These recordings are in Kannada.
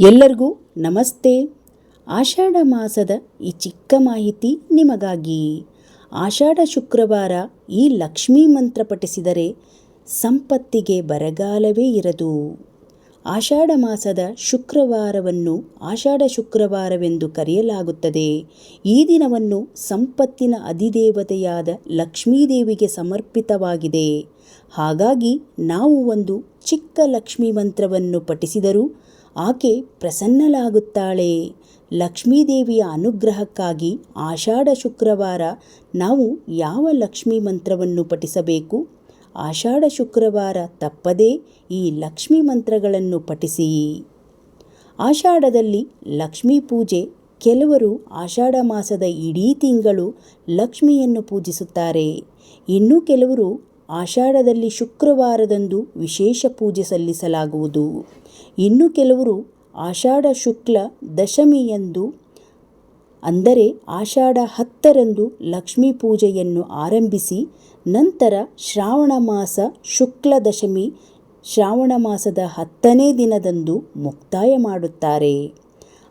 ಎಲ್ಲರಿಗೂ ನಮಸ್ತೆ. ಆಷಾಢ ಮಾಸದ ಈ ಚಿಕ್ಕ ಮಾಹಿತಿ ನಿಮಗಾಗಿ. ಆಷಾಢ ಶುಕ್ರವಾರ ಈ ಲಕ್ಷ್ಮೀ ಮಂತ್ರ ಪಠಿಸಿದರೆ ಸಂಪತ್ತಿಗೆ ಬರಗಾಲವೇ ಇರದು. ಆಷಾಢ ಮಾಸದ ಶುಕ್ರವಾರವನ್ನು ಆಷಾಢ ಶುಕ್ರವಾರವೆಂದು ಕರೆಯಲಾಗುತ್ತದೆ. ಈ ದಿನವನ್ನು ಸಂಪತ್ತಿನ ಅಧಿದೇವತೆಯಾದ ಲಕ್ಷ್ಮೀದೇವಿಗೆ ಸಮರ್ಪಿತವಾಗಿದೆ. ಹಾಗಾಗಿ ನಾವು ಒಂದು ಚಿಕ್ಕ ಲಕ್ಷ್ಮೀ ಮಂತ್ರವನ್ನು ಪಠಿಸಿದರೂ ಆಕೆ ಪ್ರಸನ್ನಲಾಗುತ್ತಾಳೆ ಲಕ್ಷ್ಮೀದೇವಿಯ ಅನುಗ್ರಹಕ್ಕಾಗಿ ಆಷಾಢ ಶುಕ್ರವಾರ ನಾವು ಯಾವ ಲಕ್ಷ್ಮೀ ಮಂತ್ರವನ್ನು ಪಠಿಸಬೇಕು? ಆಷಾಢ ಶುಕ್ರವಾರ ತಪ್ಪದೇ ಈ ಲಕ್ಷ್ಮೀ ಮಂತ್ರಗಳನ್ನು ಪಠಿಸಿ. ಆಷಾಢದಲ್ಲಿ ಲಕ್ಷ್ಮೀ ಪೂಜೆ, ಕೆಲವರು ಆಷಾಢ ಮಾಸದ ಇಡೀ ತಿಂಗಳು ಲಕ್ಷ್ಮಿಯನ್ನು ಪೂಜಿಸುತ್ತಾರೆ. ಇನ್ನು ಕೆಲವರು ಆಷಾಢದಲ್ಲಿ ಶುಕ್ರವಾರದಂದು ವಿಶೇಷ ಪೂಜೆ ಸಲ್ಲಿಸಲಾಗುವುದು. ಇನ್ನು ಕೆಲವರು ಆಷಾಢ ಶುಕ್ಲ ದಶಮಿಯಂದು ಅಂದರೆ ಆಷಾಢ ಹತ್ತರಂದು ಲಕ್ಷ್ಮೀ ಪೂಜೆಯನ್ನು ಆರಂಭಿಸಿ ನಂತರ ಶ್ರಾವಣ ಮಾಸ ಶುಕ್ಲ ದಶಮಿ, ಶ್ರಾವಣ ಮಾಸದ ಹತ್ತನೇ ದಿನದಂದು ಮುಕ್ತಾಯ ಮಾಡುತ್ತಾರೆ.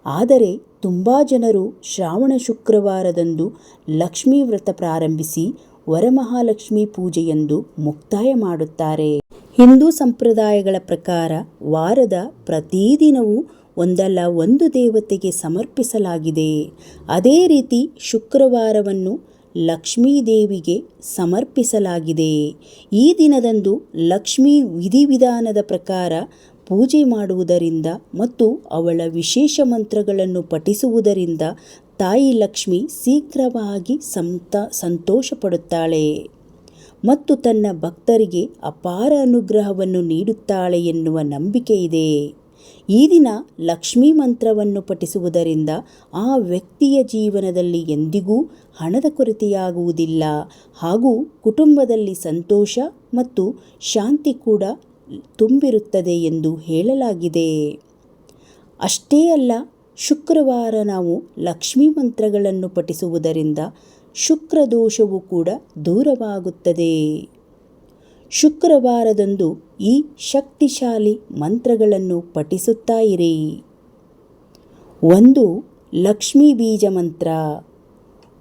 ಆದರೆ ತುಂಬ ಜನರು ಶ್ರಾವಣ ಶುಕ್ರವಾರದಂದು ಲಕ್ಷ್ಮೀ ವ್ರತ ಪ್ರಾರಂಭಿಸಿ ವರಮಹಾಲಕ್ಷ್ಮಿ ಪೂಜೆಯೆಂದು ಮುಕ್ತಾಯ ಮಾಡುತ್ತಾರೆ. ಹಿಂದೂ ಸಂಪ್ರದಾಯಗಳ ಪ್ರಕಾರ ವಾರದ ಪ್ರತಿದಿನವೂ ಒಂದಲ್ಲ ಒಂದು ದೇವತೆಗೆ ಸಮರ್ಪಿಸಲಾಗಿದೆ. ಅದೇ ರೀತಿ ಶುಕ್ರವಾರವನ್ನು ಲಕ್ಷ್ಮೀ ದೇವಿಗೆ ಸಮರ್ಪಿಸಲಾಗಿದೆ. ಈ ದಿನದಂದು ಲಕ್ಷ್ಮೀ ವಿಧಿವಿಧಾನದ ಪ್ರಕಾರ ಪೂಜೆ ಮಾಡುವುದರಿಂದ ಮತ್ತು ಅವಳ ವಿಶೇಷ ಮಂತ್ರಗಳನ್ನು ಪಠಿಸುವುದರಿಂದ ತಾಯಿ ಲಕ್ಷ್ಮಿ ಶೀಘ್ರವಾಗಿ ಸಂತ, ಸಂತೋಷಪಡುತ್ತಾಳೆ. ಮತ್ತು ತನ್ನ ಭಕ್ತರಿಗೆ ಅಪಾರ ಅನುಗ್ರಹವನ್ನು ನೀಡುತ್ತಾಳೆ ಎನ್ನುವ ನಂಬಿಕೆ ಇದೆ. ಈ ದಿನ ಲಕ್ಷ್ಮೀ ಮಂತ್ರವನ್ನು ಪಠಿಸುವುದರಿಂದ ಆ ವ್ಯಕ್ತಿಯ ಜೀವನದಲ್ಲಿ ಎಂದಿಗೂ ಹಣದ ಕೊರತೆಯಾಗುವುದಿಲ್ಲ. ಹಾಗೂ ಕುಟುಂಬದಲ್ಲಿ ಸಂತೋಷ ಮತ್ತು ಶಾಂತಿ ಕೂಡ ತುಂಬಿರುತ್ತದೆ ಎಂದು ಹೇಳಲಾಗಿದೆ. ಅಷ್ಟೇ ಅಲ್ಲ, ಶುಕ್ರವಾರ ನಾವು ಲಕ್ಷ್ಮೀ ಮಂತ್ರಗಳನ್ನು ಪಠಿಸುವುದರಿಂದ ಶುಕ್ರ ದೋಷವು ಕೂಡ ದೂರವಾಗುತ್ತದೆ. ಶುಕ್ರವಾರದಂದು ಈ ಶಕ್ತಿಶಾಲಿ ಮಂತ್ರಗಳನ್ನು ಪಠಿಸುತ್ತಾ ಇರಿ. ಒಂದು ಲಕ್ಷ್ಮೀ ಬೀಜ ಮಂತ್ರ.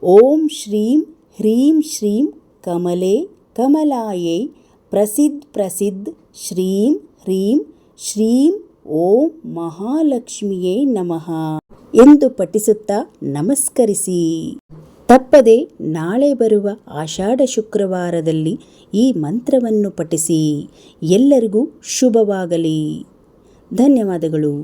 ಓಂ ಶ್ರೀಂ ಹ್ರೀಂ ಶ್ರೀಂ ಕಮಲೆ ಕಮಲಾಯೈ ಪ್ರಸಿದ್ಧ ಪ್ರಸಿದ್ಧ ಶ್ರೀಂ ಹ್ರೀಂ ಶ್ರೀಂ ಓಂ ಮಹಾಲಕ್ಷ್ಮಿಯೇ ನಮಃ ಎಂದು ಪಠಿಸುತ್ತಾ ನಮಸ್ಕರಿಸಿ. ತಪ್ಪದೆ ನಾಳೆ ಬರುವ ಆಷಾಢ ಶುಕ್ರವಾರದಲ್ಲಿ ಈ ಮಂತ್ರವನ್ನು ಪಠಿಸಿ ಎಲ್ಲರಿಗೂ ಶುಭವಾಗಲಿ. ಧನ್ಯವಾದಗಳು.